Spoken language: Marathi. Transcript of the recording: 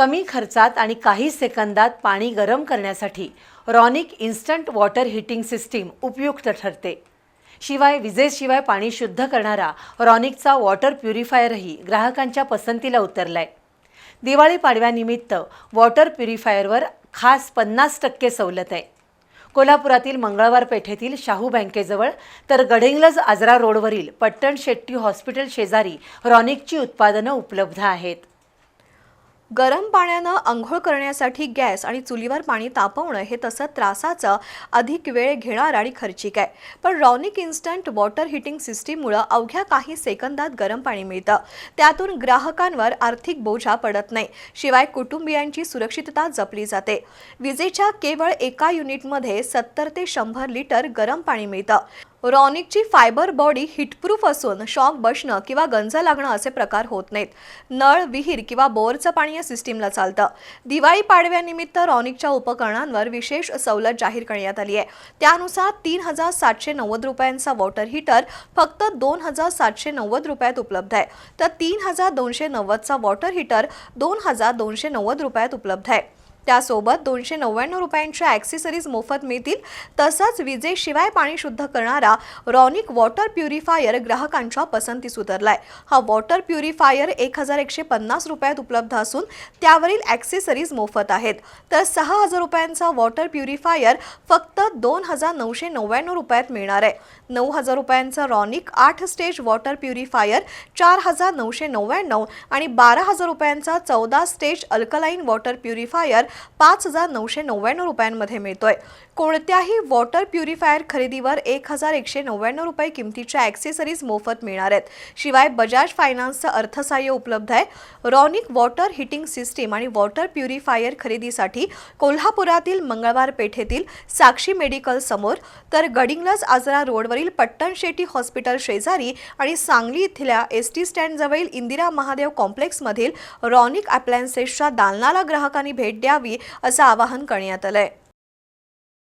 कमी खर्चात आणि काही सेकंदात पाणी गरम करण्यासाठी Ronik instant water heating system उपयुक्त ठरते. शिवाय विजेशिवाय पाणी शुद्ध करणारा रॉनिकचा वॉटर प्युरिफायरही ग्राहकांच्या पसंतीला उतरलाय. दिवाळी पाडव्यानिमित्त वॉटर प्युरिफायरवर खास पन्नास टक्के सवलत आहे. कोल्हापुरातील मंगळवार पेठेतील शाहू बँकेजवळ तर गडिंग्लज आजरा रोडवरील पट्टण शेट्टी हॉस्पिटल शेजारी रॉनिकची उत्पादनं उपलब्ध आहेत. गरम पाण्यानं आंघोळ करण्यासाठी गॅस आणि चुलीवर पाणी तापवणं हे तसं त्रासाचं अधिक वेळ घेणार आणि खर्चिक आहे. पण रॉनिक इन्स्टंट वॉटर हिटिंग सिस्टीममुळं अवघ्या काही सेकंदात गरम पाणी मिळतं. त्यातून ग्राहकांवर आर्थिक बोजा पडत नाही. शिवाय कुटुंबियांची सुरक्षितता जपली जाते. विजेच्या केवळ एका युनिटमध्ये सत्तर ते शंभर लिटर गरम पाणी मिळतं. रॉनिकची फायबर बॉडी हिटप्रूफ असून शॉक बसणं किंवा गंज लागणं असे प्रकार होत नाहीत. नळ विहीर किंवा बोअरचं पाणी या सिस्टीमला चालतं. दिवाळी पाडव्यानिमित्त रॉनिकच्या उपकरणांवर विशेष सवलत जाहीर करण्यात आली आहे. त्यानुसार तीन हजार सातशे नव्वद रुपयांचा वॉटर हीटर फक्त दोन हजार सातशे नव्वद रुपयात उपलब्ध आहे. तर तीन हजार दोनशे नव्वदचा वॉटर हीटर दोन हजार दोनशे नव्वद रुपयात उपलब्ध आहे. त्यासोबत दोनशे नव्याण्णव रुपयांच्या ॲक्सेसरीज मोफत मिळतील. तसंच विजेशिवाय पाणी शुद्ध करणारा रॉनिक वॉटर प्युरिफायर ग्राहकांच्या पसंतीस उतरलाय हा वॉटर प्युरिफायर एक हजार एकशे पन्नास रुपयात उपलब्ध असून त्यावरील ॲक्सेसरीज मोफत आहेत. तर सहा हजार रुपयांचा वॉटर प्युरिफायर फक्त दोन हजार नऊशे नव्याण्णव रुपयात मिळणार आहे. नऊ हजार रुपयांचा रॉनिक आठ स्टेज वॉटर प्युरिफायर चार हजार नऊशे नव्याण्णव आणि बारा हजार रुपयांचा चौदा स्टेज अल्कलाईन वॉटर प्युरिफायर पाच हजार नऊशे नव्याण्णव रुपयांमध्ये मिळतोय. कोणत्याही वॉटर प्युरिफायर खरेदीवर एक हजार एकशे नव्याण्णव रुपये किमतीच्या ॲक्सेसरीज मोफत मिळणार आहेत. शिवाय बजाज फायनान्सचं अर्थसहाय्य उपलब्ध आहे. रॉनिक वॉटर हिटिंग सिस्टीम आणि वॉटर प्युरिफायर खरेदीसाठी कोल्हापुरातील मंगळवार पेठेतील साक्षी मेडिकल समोर तर गडिंगलज आजरा रोडवरील पट्टण शेट्टी हॉस्पिटल शेजारी आणि सांगली इथल्या एस टी स्टँडजवळील इंदिरा महादेव कॉम्प्लेक्समधील रॉनिक अप्लायन्सेसच्या दालनाला ग्राहकांनी भेट द्यावी करावी असं आवाहन करण्यात आलंय.